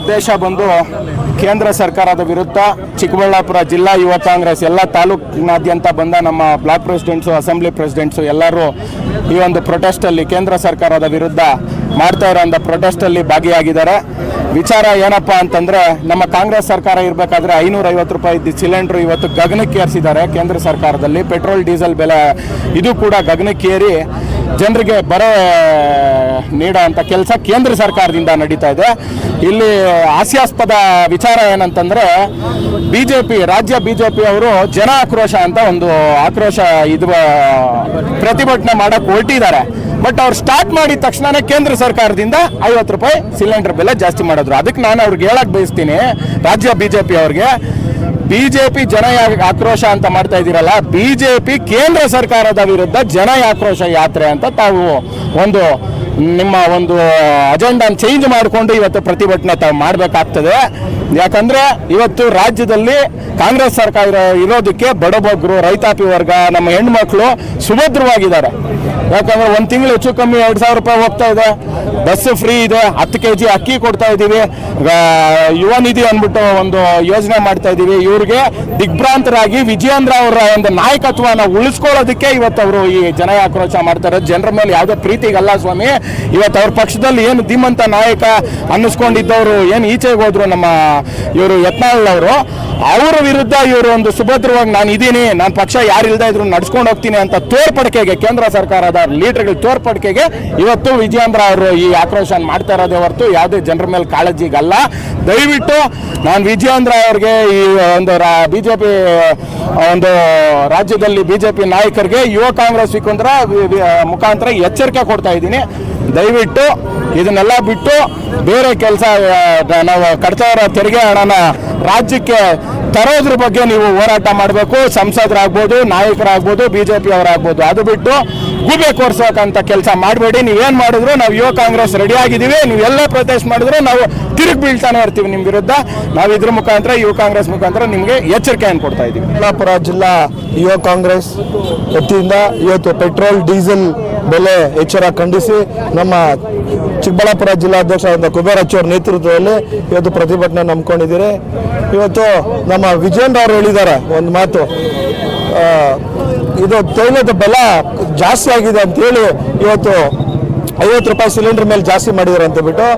ಉದ್ದೇಶ ಬಂದು ಕೇಂದ್ರ ಸರ್ಕಾರದ ವಿರುದ್ಧ ಚಿಕ್ಕಬಳ್ಳಾಪುರ ಜಿಲ್ಲಾ ಯುವ ಕಾಂಗ್ರೆಸ್, ಎಲ್ಲ ತಾಲೂಕಿನಾದ್ಯಂತ ಬಂದ ನಮ್ಮ ಬ್ಲಾಕ್ ಪ್ರೆಸಿಡೆಂಟ್ಸು, ಅಸೆಂಬ್ಲಿ ಪ್ರೆಸಿಡೆಂಟ್ಸು ಎಲ್ಲರೂ ಈ ಒಂದು ಪ್ರೊಟೆಸ್ಟಲ್ಲಿ ಕೇಂದ್ರ ಸರ್ಕಾರದ ವಿರುದ್ಧ ಮಾಡ್ತಾ ಇರೋಂಥ ಪ್ರೊಟೆಸ್ಟಲ್ಲಿ ಭಾಗಿಯಾಗಿದ್ದಾರೆ. ವಿಚಾರ ಏನಪ್ಪ ಅಂತಂದರೆ, ನಮ್ಮ ಕಾಂಗ್ರೆಸ್ ಸರ್ಕಾರ ಇರಬೇಕಾದ್ರೆ ಐನೂರೈವತ್ತು ರೂಪಾಯಿ ಸಿಲಿಂಡ್ರು ಇವತ್ತು ಗಗನಕ್ಕೆ ಏರಿಸಿದ್ದಾರೆ ಕೇಂದ್ರ ಸರ್ಕಾರದಲ್ಲಿ. ಪೆಟ್ರೋಲ್, ಡೀಸೆಲ್ ಬೆಲೆ, ಇದು ಕೂಡ ಗಗನಕ್ಕೇರಿ. ಜನರಿಗೆ ಬರ ನೀಡೋ ಅಂಥ ಕೆಲಸ ಕೇಂದ್ರ ಸರ್ಕಾರದಿಂದ ನಡೀತಾ ಇದೆ. ಇಲ್ಲಿ ಹಾಸ್ಯಾಸ್ಪದ ವಿಚಾರ ಏನಂತಂದ್ರೆ ಬಿ ಜೆ ಪಿ ರಾಜ್ಯ ಬಿ ಜೆ ಪಿ ಅವರು ಜನ ಆಕ್ರೋಶ ಅಂತ ಒಂದು ಆಕ್ರೋಶ ಇದು ಪ್ರತಿಭಟನೆ ಮಾಡಕ್ಕೆ ಹೊರಟಿದ್ದಾರೆ. ಬಟ್ ಅವ್ರು ಸ್ಟಾರ್ಟ್ ಮಾಡಿದ ತಕ್ಷಣನೇ ಕೇಂದ್ರ ಸರ್ಕಾರದಿಂದ ಐವತ್ತು ರೂಪಾಯಿ ಸಿಲಿಂಡರ್ ಬೆಲೆ ಜಾಸ್ತಿ ಮಾಡಿದ್ರು. ಅದಕ್ಕೆ ನಾನು ಅವ್ರಿಗೆ ಹೇಳಕ್ ಬಯಸ್ತೀನಿ, ರಾಜ್ಯ ಬಿ ಜೆ ಅವ್ರಿಗೆ. ಬಿಜೆಪಿ ಜನ ಆಕ್ರೋಶ ಅಂತ ಮಾಡ್ತಾ ಇದ್ದೀರಲ್ಲ, ಬಿಜೆಪಿ ಕೇಂದ್ರ ಸರ್ಕಾರದ ವಿರುದ್ಧ ಜನ ಆಕ್ರೋಶ ಯಾತ್ರೆ ಅಂತ ತಾವು ಒಂದು ನಿಮ್ಮ ಒಂದು ಅಜೆಂಡಾನ ಚೇಂಜ್ ಮಾಡಿಕೊಂಡು ಇವತ್ತು ಪ್ರತಿಭಟನೆ ತಾವು ಮಾಡಬೇಕಾಗ್ತದೆ. ಯಾಕಂದ್ರೆ ಇವತ್ತು ರಾಜ್ಯದಲ್ಲಿ ಕಾಂಗ್ರೆಸ್ ಸರ್ಕಾರ ಇರೋದಕ್ಕೆ ಬಡಬಗ್ರು ರೈತಾಪಿ ವರ್ಗ, ನಮ್ಮ ಹೆಣ್ಮಕ್ಳು ಸುಭದ್ರವಾಗಿದ್ದಾರೆ. ಯಾಕಂದ್ರೆ ಒಂದು ತಿಂಗಳು ಹೆಚ್ಚು ಕಮ್ಮಿ ಎರಡು ಸಾವಿರ ರೂಪಾಯಿ ಹೋಗ್ತಾ ಇದೆ. ಬಸ್ ಫ್ರೀ ಇದೆ, ಹತ್ತು ಕೆ ಜಿ ಅಕ್ಕಿ ಕೊಡ್ತಾ ಇದ್ದೀವಿ. ಯುವ ನಿಧಿ ಅಂದ್ಬಿಟ್ಟು ಒಂದು ಯೋಜನೆ ಮಾಡ್ತಾ ಇದ್ದೀವಿ. ಇವ್ರಿಗೆ ದಿಗ್ಭ್ರಾಂತರಾಗಿ ವಿಜಯೇಂದ್ರ ಅವರ ಒಂದು ನಾಯಕತ್ವನ ಉಳಿಸ್ಕೊಳ್ಳೋದಕ್ಕೆ ಇವತ್ತು ಅವರು ಈ ಜನ ಆಕ್ರೋಶ ಮಾಡ್ತಾರೆ. ಜನರ ಮೇಲೆ ಯಾವುದೇ ಪ್ರೀತಿಗಲ್ಲ ಸ್ವಾಮಿ. ಇವತ್ತು ಅವ್ರ ಪಕ್ಷದಲ್ಲಿ ಏನು ಧೀಮಂತ ನಾಯಕ ಅನ್ನಿಸ್ಕೊಂಡಿದ್ದವರು ಏನು ಈಚೆಗೆ ಹೋದ್ರು ನಮ್ಮ ಇವರು ಯತ್ನಾಳ್ ಅವರು, ಅವರ ವಿರುದ್ಧ ಇವರು ಒಂದು ಸುಭದ್ರವಾಗಿ ನಾನು ಇದ್ದೀನಿ, ನಾನು ಪಕ್ಷ ಯಾರು ಇಲ್ಲದೆ ಇದ್ರು ನಡ್ಸ್ಕೊಂಡು ಹೋಗ್ತೀನಿ ಅಂತ ತೋರ್ಪಡಿಕೆಗೆ, ಕೇಂದ್ರ ಸರ್ಕಾರದ ಲೀಡರ್ಗಳ ತೋರ್ಪಡಿಕೆಗೆ ಇವತ್ತು ವಿಜಯೇಂದ್ರ ಅವರು ಈ ಆಕ್ರೋಶ ಮಾಡ್ತಾ ಇರೋದೇ ಹೊರತು ಯಾವುದೇ ಜನರ ಮೇಲೆ ಕಾಳಜಿಗಲ್ಲ. ದಯವಿಟ್ಟು ನಾನು ವಿಜಯೇಂದ್ರ ಅವ್ರಿಗೆ ಈ ಒಂದು ಬಿ ಜೆ ಪಿ ಒಂದು ರಾಜ್ಯದಲ್ಲಿ ಬಿ ಜೆ ಪಿ ನಾಯಕರಿಗೆ, ಯುವ ಕಾಂಗ್ರೆಸ್ ಮುಖಾಂತರ ಎಚ್ಚರಿಕೆ ಕೊಡ್ತಾ ಇದ್ದೀನಿ. ದಯವಿಟ್ಟು ಇದನ್ನೆಲ್ಲ ಬಿಟ್ಟು ಬೇರೆ ಕೆಲಸ ನಾವು ಕಟ್ತಾ ಇರೋ ತೆರಿಗೆ ಹಣನ ರಾಜ್ಯಕ್ಕೆ ತರೋದ್ರ ಬಗ್ಗೆ ನೀವು ಹೋರಾಟ ಮಾಡಬೇಕು, ಸಂಸದರಾಗ್ಬೋದು, ನಾಯಕರಾಗ್ಬೋದು ಬಿ ಜೆ ಪಿ ಅವರಾಗ್ಬೋದು ಅದು ಬಿಟ್ಟು ಗೂಬೆ ಕೋರ್ಸೋಕಂತ ಕೆಲಸ ಮಾಡಬೇಡಿ. ನೀವು ಏನು ಮಾಡಿದ್ರು ನಾವು ಯುವ ಕಾಂಗ್ರೆಸ್ ರೆಡಿ ಆಗಿದ್ದೀವಿ. ಎಲ್ಲ ಪ್ರೊಟೆಸ್ಟ್ ಮಾಡಿದ್ರು ನಾವು ತಿರುಗಿ ಬೀಳ್ತಾನೆ ಇರ್ತೀವಿ ನಿಮ್ಮ ವಿರುದ್ಧ. ನಾವು ಇದ್ರ ಮುಖಾಂತರ, ಯುವ ಕಾಂಗ್ರೆಸ್ ಮುಖಾಂತರ ನಿಮಗೆ ಎಚ್ಚರಿಕೆಯನ್ನು ಕೊಡ್ತಾ ಇದ್ದೀವಿ? ಚಿಕ್ಕಬಳ್ಳಾಪುರ ಜಿಲ್ಲಾ ಯುವ ಕಾಂಗ್ರೆಸ್ ವತಿಯಿಂದ ಇವತ್ತು ಪೆಟ್ರೋಲ್, ಡೀಸೆಲ್ ಬೆಲೆ ಹೆಚ್ಚಳ ಖಂಡಿಸಿ ನಮ್ಮ ಚಿಕ್ಕಬಳ್ಳಾಪುರ ಜಿಲ್ಲಾಧ್ಯಕ್ಷ ಕುಬೇರ ಅಚ್ಚವರ ನೇತೃತ್ವದಲ್ಲಿ ಇವತ್ತು ಪ್ರತಿಭಟನೆ ನಂಬ್ಕೊಂಡಿದ್ದೀರಿ. ಇವತ್ತು ನಮ್ಮ ವಿಜಯೇಂದ್ರ ಅವರು ಹೇಳಿದ್ದಾರೆ ಒಂದು ಮಾತು. ಇದು ತೈಲದ ಬೆಲೆ ಜಾಸ್ತಿ ಆಗಿದೆ ಅಂತೇಳಿ ಇವತ್ತು ಐವತ್ತು ರೂಪಾಯಿ ಸಿಲಿಂಡರ್ ಮೇಲೆ ಜಾಸ್ತಿ ಮಾಡಿದ್ದಾರೆ ಅಂತ ಬಿಟ್ಟು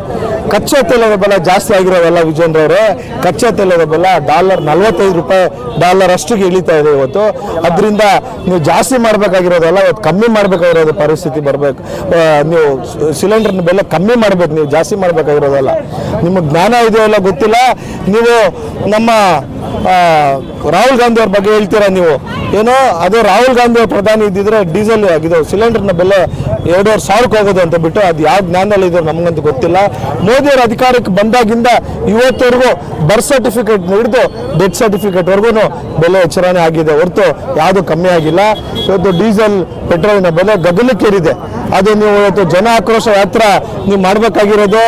ಕಚ್ಚಾ ತೈಲದ ಬೆಲೆ ಜಾಸ್ತಿ ಆಗಿರೋದಲ್ಲ ವಿಜೇಂದ್ರ ಅವರೇ, ಕಚ್ಚಾ ತೈಲದ ಬೆಲೆ ಡಾಲರ್ ನಲ್ವತ್ತೈದು ರೂಪಾಯಿ, ಡಾಲರ್ ಅಷ್ಟಿಗೆ ಇಳಿತಾ ಇದೆ ಇವತ್ತು. ಅದರಿಂದ ನೀವು ಜಾಸ್ತಿ ಮಾಡಬೇಕಾಗಿರೋದಲ್ಲ, ಇವತ್ತು ಕಮ್ಮಿ ಮಾಡಬೇಕಾಗಿರೋದು ಪರಿಸ್ಥಿತಿ ಬರಬೇಕು. ನೀವು ಸಿಲಿಂಡರ್ನ ಬೆಲೆ ಕಮ್ಮಿ ಮಾಡಬೇಕು, ನೀವು ಜಾಸ್ತಿ ಮಾಡಬೇಕಾಗಿರೋದಲ್ಲ. ನಿಮಗೆ ಜ್ಞಾನ ಇದೆಯೋ ಇಲ್ಲ ಗೊತ್ತಿಲ್ಲ, ನೀವು ನಮ್ಮ ರಾಹುಲ್ ಗಾಂಧಿ ಅವ್ರ ಬಗ್ಗೆ ಹೇಳ್ತೀರಾ ನೀವು? ಏನೋ, ಅದು ರಾಹುಲ್ ಗಾಂಧಿ ಅವ್ರ ಪ್ರಧಾನಿ ಇದ್ದಿದ್ರೆ ಡೀಸೆಲ್ ಆಗಿದೆ ಸಿಲಿಂಡರ್ನ ಬೆಲೆ ಎರಡೂವರೆ ಸಾವಿರಕ್ಕೆ ಹೋಗೋದು ಅಂತ ಬಿಟ್ಟು, ಅದು ಯಾವ ಜ್ಞಾನದಲ್ಲಿ ಇದೆ ನಮಗಂತೂ ಗೊತ್ತಿಲ್ಲ. ಅವ್ರ ಅಧಿಕಾರಕ್ಕೆ ಬಂದಾಗಿಂದ ಇವತ್ತವರೆಗೂ ಬರ್ತ್ ಸರ್ಟಿಫಿಕೇಟ್ ಹಿಡಿದು ಡೆತ್ ಸರ್ಟಿಫಿಕೇಟ್ವರೆಗೂ ಬೆಲೆ ಹೆಚ್ಚಳನೆ ಆಗಿದೆ. ಹೊರತು ಯಾವುದು ಕಮ್ಮಿ ಆಗಿಲ್ಲ. ಇವತ್ತು ಡೀಸೆಲ್ ಪೆಟ್ರೋಲಿನ ಬೆಲೆ ಗಗನಕ್ಕೇರಿದೆ. ಅದು ನೀವು ಇವತ್ತು ಜನ ಆಕ್ರೋಶ ಯಾತ್ರ ನೀವು ಮಾಡಬೇಕಾಗಿರೋದು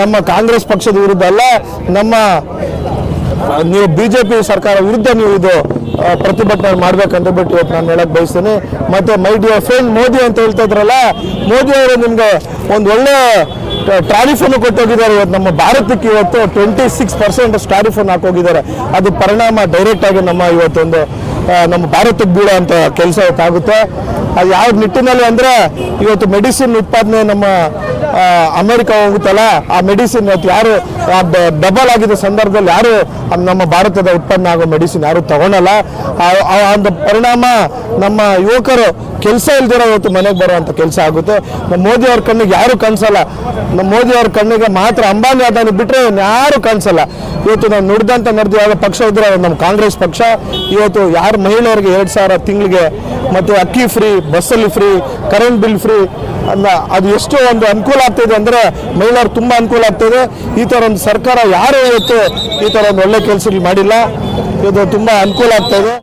ನಮ್ಮ ಕಾಂಗ್ರೆಸ್ ಪಕ್ಷದ ವಿರುದ್ಧ ಅಲ್ಲ, ನಮ್ಮ, ನೀವು ಬಿಜೆಪಿ ಸರ್ಕಾರ ವಿರುದ್ಧ ನೀವು ಇದು ಪ್ರತಿಭಟನೆ ಮಾಡ್ಬೇಕಂತ ಬಿಟ್ಟು ಇವತ್ತು ನಾನು ಹೇಳಕ್ ಬಯಸ್ತೀನಿ. ಮತ್ತೆ ಮೈ ಡಿಯರ್ ಫ್ರೆಂಡ್ ಮೋದಿ ಅಂತ ಹೇಳ್ತಾ ಇದ್ರಲ್ಲ, ಮೋದಿ ಅವರು ನಿಮ್ಗೆ ಒಂದು ಒಳ್ಳೆ ಟ್ರಾರಿಫನ್ನು ಕೊಟ್ಟೋಗಿದ್ದಾರೆ. ಇವತ್ತು ನಮ್ಮ ಭಾರತಕ್ಕೆ ಇವತ್ತು ಟ್ವೆಂಟಿ ಸಿಕ್ಸ್ ಪರ್ಸೆಂಟ್ ಟ್ರಾರಿಫನ್ನು ಹಾಕೋಗಿದ್ದಾರೆ. ಅದು ಪರಿಣಾಮ ಡೈರೆಕ್ಟ್ ಆಗಿ ನಮ್ಮ ಇವತ್ತೊಂದು ನಮ್ಮ ಭಾರತಕ್ಕೆ ಬೀಳೋ ಅಂತ ಕೆಲಸ ಇವತ್ತಾಗುತ್ತೆ ಅದು ಯಾವ ನಿಟ್ಟಿನಲ್ಲಿ ಅಂದರೆ ಇವತ್ತು ಮೆಡಿಸಿನ್ ಉತ್ಪಾದನೆ ನಮ್ಮ ಅಮೆರಿಕ ಹೋಗುತ್ತಲ್ಲ, ಆ ಮೆಡಿಸಿನ್ ಇವತ್ತು ಯಾರು ಡಬಲ್ ಆಗಿದ್ದ ಸಂದರ್ಭದಲ್ಲಿ ಯಾರು ನಮ್ಮ ಭಾರತದ ಉತ್ಪನ್ನ ಆಗೋ ಮೆಡಿಸಿನ್ ಯಾರು ತಗೊಳಲ್ಲ. ಆ ಒಂದು ಪರಿಣಾಮ ನಮ್ಮ ಯುವಕರು ಕೆಲಸ ಇಲ್ದಿರೋ ಇವತ್ತು ಮನೆಗೆ ಬರುವಂಥ ಕೆಲಸ ಆಗುತ್ತೆ. ನಮ್ಮ ಮೋದಿ ಅವ್ರ ಕಣ್ಣಿಗೆ ಯಾರು ಕನ್ಸಲ್ಲ ನಮ್ಮ ಮೋದಿ ಅವ್ರ ಕಣ್ಣಿಗೆ ಮಾತ್ರ ಅಂಬಾನಿ ಅದಾನಿ ಬಿಟ್ಟರೆ ಯಾರು ಕನ್ಸಲ್ಲ ಇವತ್ತು ನಾವು ನುಡ್ದಂತ ನಡೆದು ಯಾವ ಪಕ್ಷ ಇದ್ರೆ ನಮ್ಮ ಕಾಂಗ್ರೆಸ್ ಪಕ್ಷ. ಇವತ್ತು ಯಾರು ಮಹಿಳೆಯರಿಗೆ ಎರಡು ಸಾವಿರ ತಿಂಗಳಿಗೆ ಮತ್ತು ಅಕ್ಕಿ ಫ್ರೀ ಬಸ್ಸಲ್ಲಿ ಫ್ರೀ ಕರೆಂಟ್ ಬಿಲ್ ಫ್ರೀ ಅನ್ನ ಅದು ಎಷ್ಟು ಒಂದು ಅನುಕೂಲ ಆಗ್ತಿದೆ ಅಂದರೆ ಮಹಿಳೆಯರು ತುಂಬ ಅನುಕೂಲ ಆಗ್ತಿದೆ ಈ ಥರ ಒಂದು ಸರ್ಕಾರ ಯಾರು ಇವತ್ತು ಈ ಥರ ಒಂದು ಒಳ್ಳೆ ಕೆಲಸ ಮಾಡಿಲ್ಲ. ಇದು ತುಂಬ ಅನುಕೂಲ ಆಗ್ತಾ ಇದೆ.